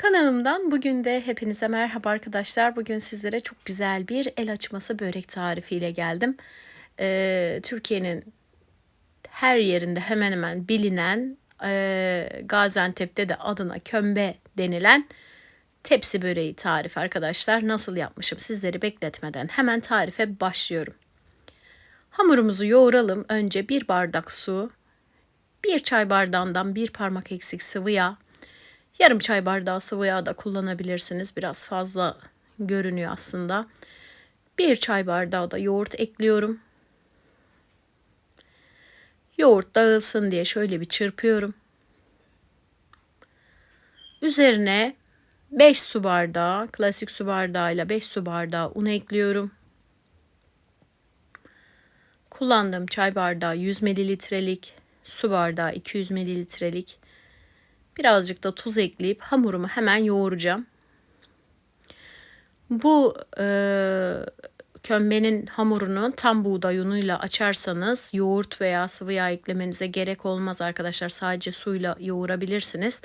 Kanalımdan bugün de hepinize merhaba arkadaşlar. Bugün sizlere çok güzel bir el açması börek tarifiyle geldim. Ee, Türkiye'nin her yerinde hemen hemen bilinen e, Gaziantep'te de adına kömbe denilen tepsi böreği tarif arkadaşlar. Nasıl yapmışım sizleri bekletmeden hemen tarife başlıyorum. Hamurumuzu yoğuralım. Önce bir bardak su, bir çay bardağından bir parmak eksik sıvı yağ, Yarım çay bardağı sıvı yağ da kullanabilirsiniz. Biraz fazla görünüyor aslında. Bir çay bardağı da yoğurt ekliyorum. Yoğurt dağılsın diye şöyle bir çırpıyorum. Üzerine 5 su bardağı, klasik su bardağıyla 5 su bardağı un ekliyorum. Kullandığım çay bardağı 100 mililitrelik, su bardağı 200 mililitrelik. Birazcık da tuz ekleyip hamurumu hemen yoğuracağım. Bu e, kömbenin hamurunu tam buğday unuyla açarsanız yoğurt veya sıvı yağ eklemenize gerek olmaz arkadaşlar. Sadece suyla yoğurabilirsiniz.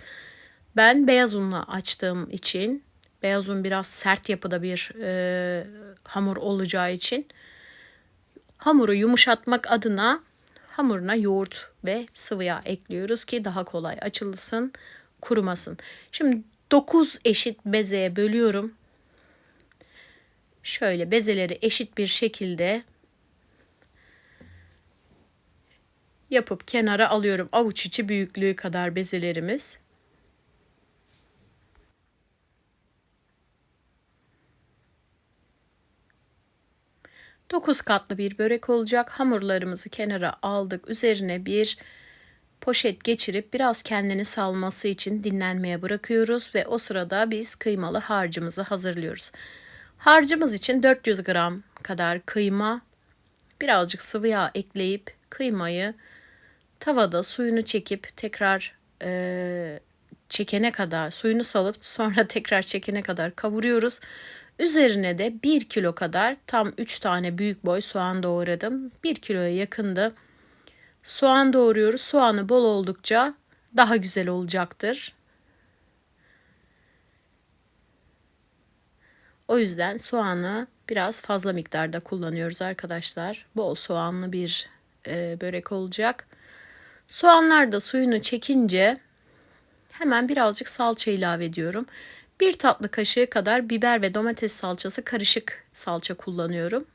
Ben beyaz unla açtığım için beyaz un biraz sert yapıda bir e, hamur olacağı için hamuru yumuşatmak adına hamuruna yoğurt ve sıvı yağ ekliyoruz ki daha kolay açılsın, kurumasın. Şimdi 9 eşit bezeye bölüyorum. Şöyle bezeleri eşit bir şekilde yapıp kenara alıyorum. Avuç içi büyüklüğü kadar bezelerimiz. 9 katlı bir börek olacak. Hamurlarımızı kenara aldık. Üzerine bir poşet geçirip biraz kendini salması için dinlenmeye bırakıyoruz ve o sırada biz kıymalı harcımızı hazırlıyoruz. Harcımız için 400 gram kadar kıyma, birazcık sıvı yağ ekleyip kıymayı tavada suyunu çekip tekrar e, çekene kadar suyunu salıp sonra tekrar çekene kadar kavuruyoruz. Üzerine de 1 kilo kadar tam 3 tane büyük boy soğan doğradım. 1 kiloya yakındı. Soğan doğruyoruz. Soğanı bol oldukça daha güzel olacaktır. O yüzden soğanı biraz fazla miktarda kullanıyoruz arkadaşlar. Bol soğanlı bir e, börek olacak. Soğanlar da suyunu çekince hemen birazcık salça ilave ediyorum. Bir tatlı kaşığı kadar biber ve domates salçası karışık salça kullanıyorum.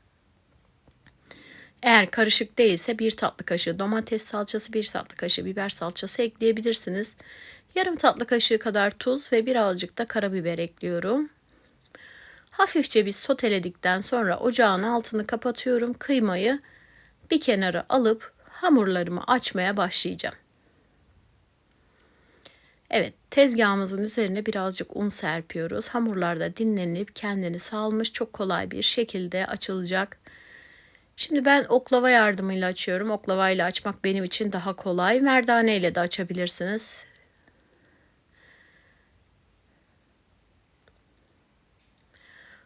Eğer karışık değilse bir tatlı kaşığı domates salçası, bir tatlı kaşığı biber salçası ekleyebilirsiniz. Yarım tatlı kaşığı kadar tuz ve birazcık da karabiber ekliyorum. Hafifçe bir soteledikten sonra ocağın altını kapatıyorum. Kıymayı bir kenara alıp hamurlarımı açmaya başlayacağım. Evet tezgahımızın üzerine birazcık un serpiyoruz. Hamurlar da dinlenip kendini salmış çok kolay bir şekilde açılacak. Şimdi ben oklava yardımıyla açıyorum. Oklava ile açmak benim için daha kolay. Merdane ile de açabilirsiniz.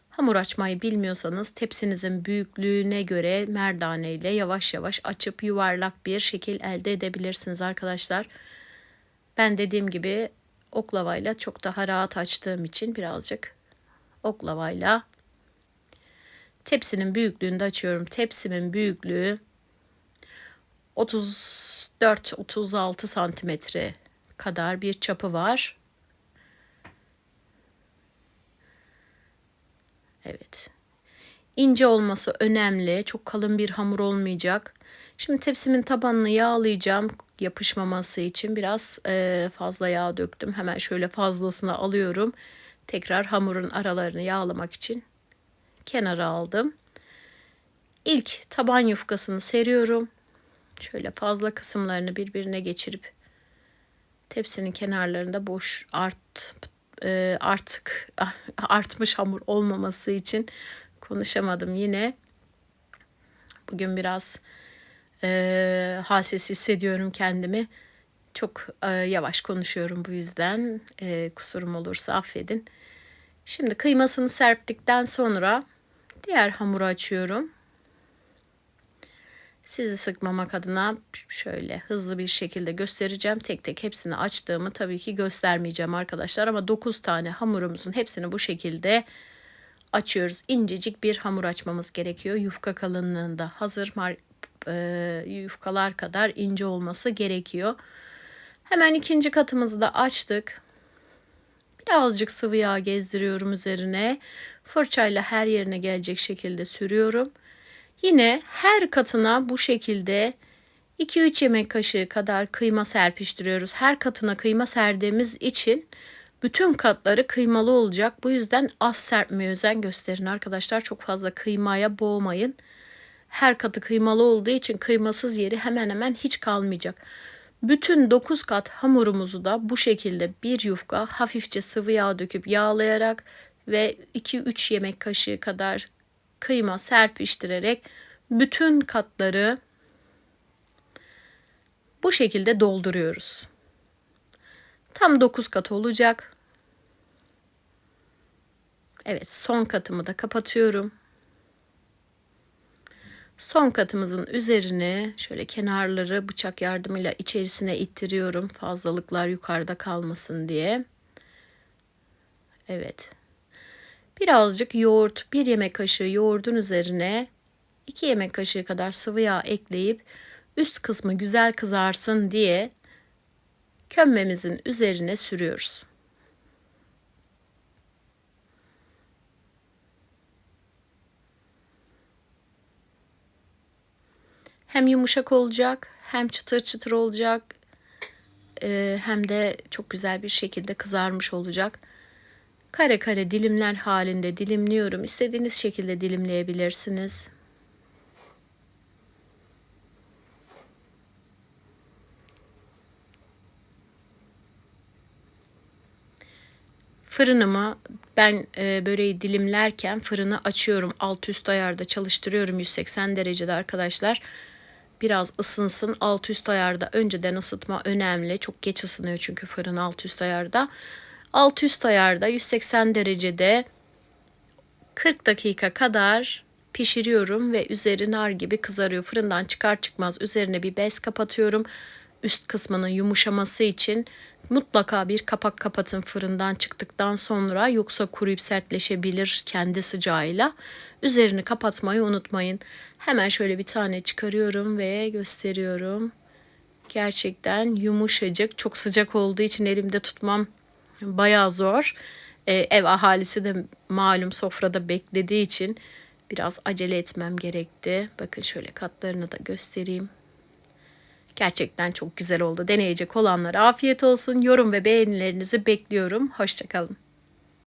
Hamur açmayı bilmiyorsanız tepsinizin büyüklüğüne göre merdane ile yavaş yavaş açıp yuvarlak bir şekil elde edebilirsiniz arkadaşlar. Ben dediğim gibi oklavayla çok daha rahat açtığım için birazcık oklavayla tepsinin büyüklüğünde açıyorum. Tepsimin büyüklüğü 34-36 santimetre kadar bir çapı var. Evet. İnce olması önemli. Çok kalın bir hamur olmayacak. Şimdi tepsimin tabanını yağlayacağım yapışmaması için biraz e, fazla yağ döktüm. Hemen şöyle fazlasını alıyorum. Tekrar hamurun aralarını yağlamak için kenara aldım. İlk taban yufkasını seriyorum. Şöyle fazla kısımlarını birbirine geçirip tepsinin kenarlarında boş art e, artık artmış hamur olmaması için konuşamadım yine. Bugün biraz e, halsiz hissediyorum kendimi. Çok e, yavaş konuşuyorum bu yüzden. E, kusurum olursa affedin. Şimdi kıymasını serptikten sonra diğer hamuru açıyorum. Sizi sıkmamak adına şöyle hızlı bir şekilde göstereceğim. Tek tek hepsini açtığımı tabii ki göstermeyeceğim arkadaşlar. Ama 9 tane hamurumuzun hepsini bu şekilde açıyoruz. İncecik bir hamur açmamız gerekiyor. Yufka kalınlığında hazır e, yufkalar kadar ince olması gerekiyor. Hemen ikinci katımızı da açtık. Birazcık sıvı yağ gezdiriyorum üzerine. Fırçayla her yerine gelecek şekilde sürüyorum. Yine her katına bu şekilde 2-3 yemek kaşığı kadar kıyma serpiştiriyoruz. Her katına kıyma serdiğimiz için bütün katları kıymalı olacak. Bu yüzden az serpmeye özen gösterin arkadaşlar. Çok fazla kıymaya boğmayın. Her katı kıymalı olduğu için kıymasız yeri hemen hemen hiç kalmayacak. Bütün 9 kat hamurumuzu da bu şekilde bir yufka hafifçe sıvı yağ döküp yağlayarak ve 2-3 yemek kaşığı kadar kıyma serpiştirerek bütün katları bu şekilde dolduruyoruz. Tam 9 kat olacak. Evet son katımı da kapatıyorum. Son katımızın üzerine şöyle kenarları bıçak yardımıyla içerisine ittiriyorum. Fazlalıklar yukarıda kalmasın diye. Evet. Birazcık yoğurt, bir yemek kaşığı yoğurdun üzerine 2 yemek kaşığı kadar sıvı yağ ekleyip üst kısmı güzel kızarsın diye kömbemizin üzerine sürüyoruz. Hem yumuşak olacak, hem çıtır çıtır olacak, hem de çok güzel bir şekilde kızarmış olacak. Kare kare dilimler halinde dilimliyorum. İstediğiniz şekilde dilimleyebilirsiniz. Fırınımı ben e, böreği dilimlerken fırını açıyorum. Alt üst ayarda çalıştırıyorum 180 derecede arkadaşlar. Biraz ısınsın. Alt üst ayarda önceden ısıtma önemli. Çok geç ısınıyor çünkü fırın alt üst ayarda. Alt üst ayarda 180 derecede 40 dakika kadar pişiriyorum ve üzeri nar gibi kızarıyor. Fırından çıkar çıkmaz üzerine bir bez kapatıyorum. Üst kısmının yumuşaması için mutlaka bir kapak kapatın fırından çıktıktan sonra yoksa kuruyup sertleşebilir kendi sıcağıyla. Üzerini kapatmayı unutmayın. Hemen şöyle bir tane çıkarıyorum ve gösteriyorum. Gerçekten yumuşacık. Çok sıcak olduğu için elimde tutmam bayağı zor. Ee, ev ahalisi de malum sofrada beklediği için biraz acele etmem gerekti. Bakın şöyle katlarını da göstereyim. Gerçekten çok güzel oldu. Deneyecek olanlara afiyet olsun. Yorum ve beğenilerinizi bekliyorum. Hoşçakalın.